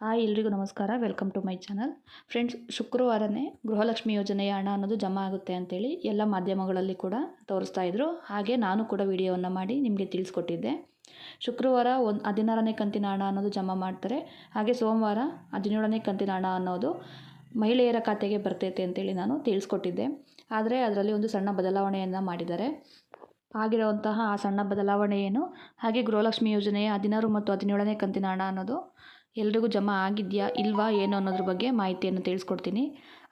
Hi ಎಲ್ರಿಗೂ ನಮಸ್ಕಾರ. Welcome to my channel friends ಶುಕ್ರವಾರನೇ Gruhalakshmi ಯೋಜನೆಯ ಹಣ ಅನ್ನೋದು ಜಮಾ ಆಗುತ್ತೆ ಅಂತೇಳಿ ಎಲ್ಲ ಮಾಧ್ಯಮಗಳಲ್ಲಿ ಕೂಡ ತೋರಿಸ್ತಾ ಇದ್ರು. ಹಾಗೆ ನಾನು ಕೂಡ ವಿಡಿಯೋವನ್ನು ಮಾಡಿ ನಿಮಗೆ ತಿಳಿಸ್ಕೊಟ್ಟಿದ್ದೆ. ಶುಕ್ರವಾರ ಒಂದು ಹದಿನಾರನೇ ಕಂತಿನ ಹಣ ಅನ್ನೋದು ಜಮಾ ಮಾಡ್ತಾರೆ. ಹಾಗೆ ಸೋಮವಾರ ಹದಿನೇಳನೇ ಕಂತಿನ ಹಣ ಅನ್ನೋದು ಮಹಿಳೆಯರ ಖಾತೆಗೆ ಬರ್ತೈತೆ ಅಂತೇಳಿ ನಾನು ತಿಳಿಸ್ಕೊಟ್ಟಿದ್ದೆ. ಆದರೆ ಅದರಲ್ಲಿ ಒಂದು ಸಣ್ಣ ಬದಲಾವಣೆಯನ್ನು ಮಾಡಿದ್ದಾರೆ. ಆಗಿರುವಂತಹ ಆ ಸಣ್ಣ ಬದಲಾವಣೆ ಏನು? ಹಾಗೆ ಗೃಹಲಕ್ಷ್ಮಿ ಯೋಜನೆಯ ಹದಿನಾರು ಮತ್ತು ಹದಿನೇಳನೇ ಕಂತಿನ ಹಣ ಅನ್ನೋದು ಎಲ್ರಿಗೂ ಜಮಾ ಆಗಿದೆಯಾ ಇಲ್ವಾ ಏನು ಅನ್ನೋದ್ರ ಬಗ್ಗೆ ಮಾಹಿತಿಯನ್ನು ತಿಳಿಸ್ಕೊಡ್ತೀನಿ.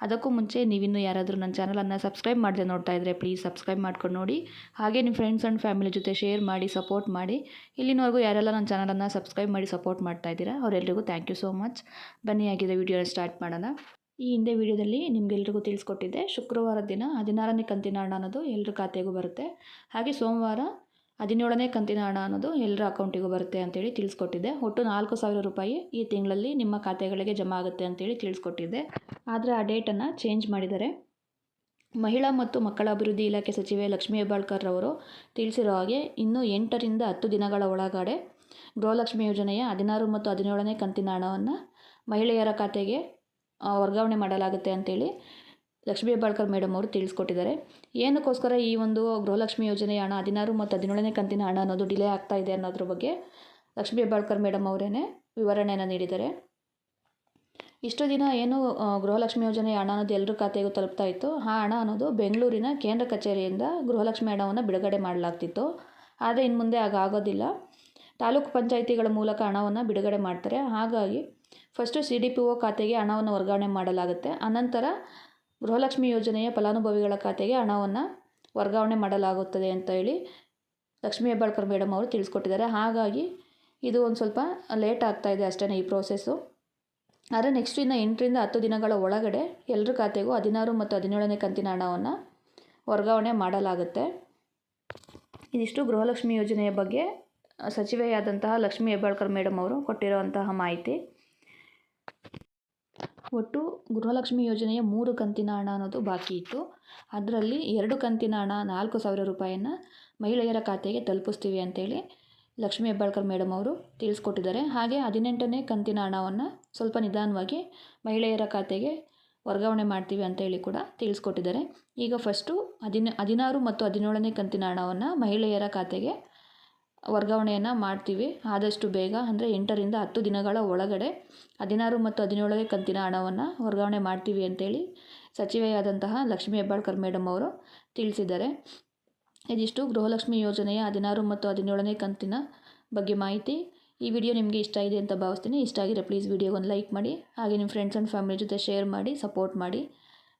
ಅದಕ್ಕೂ ಮುಂಚೆ ನೀವಿನ್ನೂ ಯಾರಾದರೂ ನನ್ನ ಚಾನಲನ್ನು ಸಬ್ಸ್ಕ್ರೈಬ್ ಮಾಡದೆ ನೋಡ್ತಾ ಇದ್ದರೆ ಪ್ಲೀಸ್ ಸಬ್ಸ್ಕ್ರೈಬ್ ಮಾಡ್ಕೊಂಡು ನೋಡಿ. ಹಾಗೆ ನಿಮ್ಮ ಫ್ರೆಂಡ್ಸ್ ಆ್ಯಂಡ್ ಫ್ಯಾಮಿಲಿ ಜೊತೆ ಶೇರ್ ಮಾಡಿ, ಸಪೋರ್ಟ್ ಮಾಡಿ. ಇಲ್ಲಿನವರೆಗೂ ಯಾರೆಲ್ಲ ನನ್ನ ಚಾನಲನ್ನು ಸಬ್ಸ್ಕ್ರೈಬ್ ಮಾಡಿ, ಸಪೋರ್ಟ್ ಮಾಡ್ತಾ ಇದ್ದೀರಾ ಅವರೆಲ್ಲರಿಗೂ ಥ್ಯಾಂಕ್ ಯು ಸೋ ಮಚ್. ಬನ್ನಿ ಆಗಿದೆ ವಿಡಿಯೋನ ಸ್ಟಾರ್ಟ್ ಮಾಡೋಣ. ಈ ಹಿಂದೆ ವಿಡಿಯೋದಲ್ಲಿ ನಿಮಗೆಲ್ರಿಗೂ ತಿಳಿಸ್ಕೊಟ್ಟಿದ್ದೆ, ಶುಕ್ರವಾರ ದಿನ ಹದಿನಾರನೇ ಕಂತಿನ ಹಣ ಅನ್ನೋದು ಎಲ್ಲರ ಖಾತೆಗೂ ಬರುತ್ತೆ. ಹಾಗೆ ಸೋಮವಾರ ಹದಿನೇಳನೇ ಕಂತಿನ ಹಣ ಅನ್ನೋದು ಎಲ್ಲರ ಅಕೌಂಟಿಗೂ ಬರುತ್ತೆ ಅಂತೇಳಿ ತಿಳಿಸ್ಕೊಟ್ಟಿದ್ದೆ. ಒಟ್ಟು ನಾಲ್ಕು ಸಾವಿರ ರೂಪಾಯಿ ಈ ತಿಂಗಳಲ್ಲಿ ನಿಮ್ಮ ಖಾತೆಗಳಿಗೆ ಜಮಾ ಆಗುತ್ತೆ ಅಂತೇಳಿ ತಿಳಿಸ್ಕೊಟ್ಟಿದ್ದೆ. ಆದರೆ ಆ ಡೇಟನ್ನು ಚೇಂಜ್ ಮಾಡಿದ್ದಾರೆ. ಮಹಿಳಾ ಮತ್ತು ಮಕ್ಕಳ ಅಭಿವೃದ್ಧಿ ಇಲಾಖೆ ಸಚಿವೆ ಲಕ್ಷ್ಮೀ ಹೆಬ್ಬಾಳ್ಕರ್ ಅವರು ತಿಳಿಸಿರೋ ಹಾಗೆ ಇನ್ನೂ ಎಂಟರಿಂದ ಹತ್ತು ದಿನಗಳ ಒಳಗಡೆ ಗೃಹಲಕ್ಷ್ಮಿ ಯೋಜನೆಯ ಹದಿನಾರು ಮತ್ತು ಹದಿನೇಳನೇ ಕಂತಿನ ಹಣವನ್ನು ಮಹಿಳೆಯರ ಖಾತೆಗೆ ವರ್ಗಾವಣೆ ಮಾಡಲಾಗುತ್ತೆ ಅಂತೇಳಿ ಲಕ್ಷ್ಮೀ ಹೆಬ್ಬಾಳ್ಕರ್ ಮೇಡಮ್ ಅವರು ತಿಳಿಸ್ಕೊಟ್ಟಿದ್ದಾರೆ. ಏನಕ್ಕೋಸ್ಕರ ಈ ಒಂದು ಗೃಹಲಕ್ಷ್ಮಿ ಯೋಜನೆಯ ಹಣ ಹದಿನಾರು ಮತ್ತು ಹದಿನೇಳನೇ ಕಂತಿನ ಹಣ ಅನ್ನೋದು ಡಿಲೇ ಆಗ್ತಾ ಇದೆ ಅನ್ನೋದ್ರ ಬಗ್ಗೆ ಲಕ್ಷ್ಮೀ ಹೆಬ್ಬಾಳ್ಕರ್ ಮೇಡಮ್ ಅವರೇ ವಿವರಣೆಯನ್ನು ನೀಡಿದ್ದಾರೆ. ಇಷ್ಟು ದಿನ ಏನು ಗೃಹಲಕ್ಷ್ಮಿ ಯೋಜನೆಯ ಹಣ ಅನ್ನೋದು ಎಲ್ಲರ ಖಾತೆಗೂ ತಲುಪ್ತಾ ಇತ್ತು. ಆ ಹಣ ಅನ್ನೋದು ಬೆಂಗಳೂರಿನ ಕೇಂದ್ರ ಕಚೇರಿಯಿಂದ ಗೃಹಲಕ್ಷ್ಮಿ ಹಣವನ್ನು ಬಿಡುಗಡೆ ಮಾಡಲಾಗ್ತಿತ್ತು. ಆದರೆ ಇನ್ನು ಮುಂದೆ ಆಗೋದಿಲ್ಲ. ತಾಲೂಕು ಪಂಚಾಯಿತಿಗಳ ಮೂಲಕ ಹಣವನ್ನು ಬಿಡುಗಡೆ ಮಾಡ್ತಾರೆ. ಹಾಗಾಗಿ first C D P O ಖಾತೆಗೆ ಹಣವನ್ನು ವರ್ಗಾವಣೆ ಮಾಡಲಾಗುತ್ತೆ. ಅನಂತರ ಗೃಹಲಕ್ಷ್ಮಿ ಯೋಜನೆಯ ಫಲಾನುಭವಿಗಳ ಖಾತೆಗೆ ಹಣವನ್ನು ವರ್ಗಾವಣೆ ಮಾಡಲಾಗುತ್ತದೆ ಅಂತ ಹೇಳಿ ಲಕ್ಷ್ಮೀ ಹೆಬ್ಬಾಳ್ಕರ್ ಮೇಡಮ್ ಅವರು ತಿಳಿಸ್ಕೊಟ್ಟಿದ್ದಾರೆ. ಹಾಗಾಗಿ ಇದು ಒಂದು ಸ್ವಲ್ಪ ಲೇಟ್ ಆಗ್ತಾ ಇದೆ ಅಷ್ಟೇ ಈ ಪ್ರೋಸೆಸ್ಸು ಆದರೆ ನೆಕ್ಸ್ಟ್ ಇನ್ನು ಎಂಟರಿಂದ ಹತ್ತು ದಿನಗಳ ಒಳಗಡೆ ಎಲ್ಲರ ಖಾತೆಗೂ ಹದಿನಾರು ಮತ್ತು ಹದಿನೇಳನೇ ಕಂತಿನ ಹಣವನ್ನು ವರ್ಗಾವಣೆ ಮಾಡಲಾಗುತ್ತೆ. ಇದಿಷ್ಟು ಗೃಹಲಕ್ಷ್ಮಿ ಯೋಜನೆಯ ಬಗ್ಗೆ ಸಚಿವೆಯಾದಂತಹ ಲಕ್ಷ್ಮೀ ಹೆಬ್ಬಾಳ್ಕರ್ ಮೇಡಮ್ ಅವರು ಕೊಟ್ಟಿರುವಂತಹ ಮಾಹಿತಿ. ಒಟ್ಟು ಗೃಹಲಕ್ಷ್ಮಿ ಯೋಜನೆಯ ಮೂರು ಕಂತಿನ ಹಣ ಅನ್ನೋದು ಬಾಕಿ ಇತ್ತು. ಅದರಲ್ಲಿ ಎರಡು ಕಂತಿನ ಹಣ ನಾಲ್ಕು ಸಾವಿರ ರೂಪಾಯಿಯನ್ನು ಮಹಿಳೆಯರ ಖಾತೆಗೆ ತಲುಪಿಸ್ತೀವಿ ಅಂತೇಳಿ ಲಕ್ಷ್ಮೀ ಹೆಬ್ಬಾಳ್ಕರ್ ಮೇಡಮ್ ಅವರು ತಿಳಿಸ್ಕೊಟ್ಟಿದ್ದಾರೆ. ಹಾಗೆ ಹದಿನೆಂಟನೇ ಕಂತಿನ ಹಣವನ್ನು ಸ್ವಲ್ಪ ನಿಧಾನವಾಗಿ ಮಹಿಳೆಯರ ಖಾತೆಗೆ ವರ್ಗಾವಣೆ ಮಾಡ್ತೀವಿ ಅಂತ ಹೇಳಿ ಕೂಡ ತಿಳಿಸ್ಕೊಟ್ಟಿದ್ದಾರೆ. ಈಗ ಫಸ್ಟು ಹದಿನ, ಹದಿನಾರು ಮತ್ತು ಹದಿನೇಳನೇ ಕಂತಿನ ಹಣವನ್ನು ಮಹಿಳೆಯರ ಖಾತೆಗೆ ವರ್ಗಾವಣೆಯನ್ನು ಮಾಡ್ತೀವಿ. ಆದಷ್ಟು ಬೇಗ, ಅಂದರೆ ಎಂಟರಿಂದ ಹತ್ತು ದಿನಗಳ ಒಳಗಡೆ ಹದಿನಾರು ಮತ್ತು ಹದಿನೇಳನೇ ಕಂತಿನ ಹಣವನ್ನು ವರ್ಗಾವಣೆ ಮಾಡ್ತೀವಿ ಅಂತೇಳಿ ಸಚಿವೆಯಾದಂತಹ ಲಕ್ಷ್ಮೀ ಹೆಬ್ಬಾಳ್ಕರ್ ಮೇಡಮ್ ಅವರು ತಿಳಿಸಿದ್ದಾರೆ. ಇದಿಷ್ಟು. ಗೃಹಲಕ್ಷ್ಮಿ ಯೋಜನೆಯ ಹದಿನಾರು ಮತ್ತು ಹದಿನೇಳನೇ ಕಂತಿನ ಬಗ್ಗೆ ಮಾಹಿತಿ. ಈ ವಿಡಿಯೋ ನಿಮಗೆ ಇಷ್ಟ ಇದೆ ಅಂತ ಭಾವಿಸ್ತೀನಿ. ಇಷ್ಟ ಆಗಿರೋ ಪ್ಲೀಸ್ ವಿಡಿಯೋಗೊಂದು ಲೈಕ್ ಮಾಡಿ, ಹಾಗೆ ನಿಮ್ಮ ಫ್ರೆಂಡ್ಸ್ ಆ್ಯಂಡ್ ಫ್ಯಾಮಿಲಿ ಜೊತೆ ಶೇರ್ ಮಾಡಿ, ಸಪೋರ್ಟ್ ಮಾಡಿ.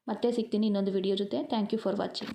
ಮತ್ತೆ ಸಿಗ್ತೀನಿ ಇನ್ನೊಂದು ವಿಡಿಯೋ ಜೊತೆ. Thank you for watching.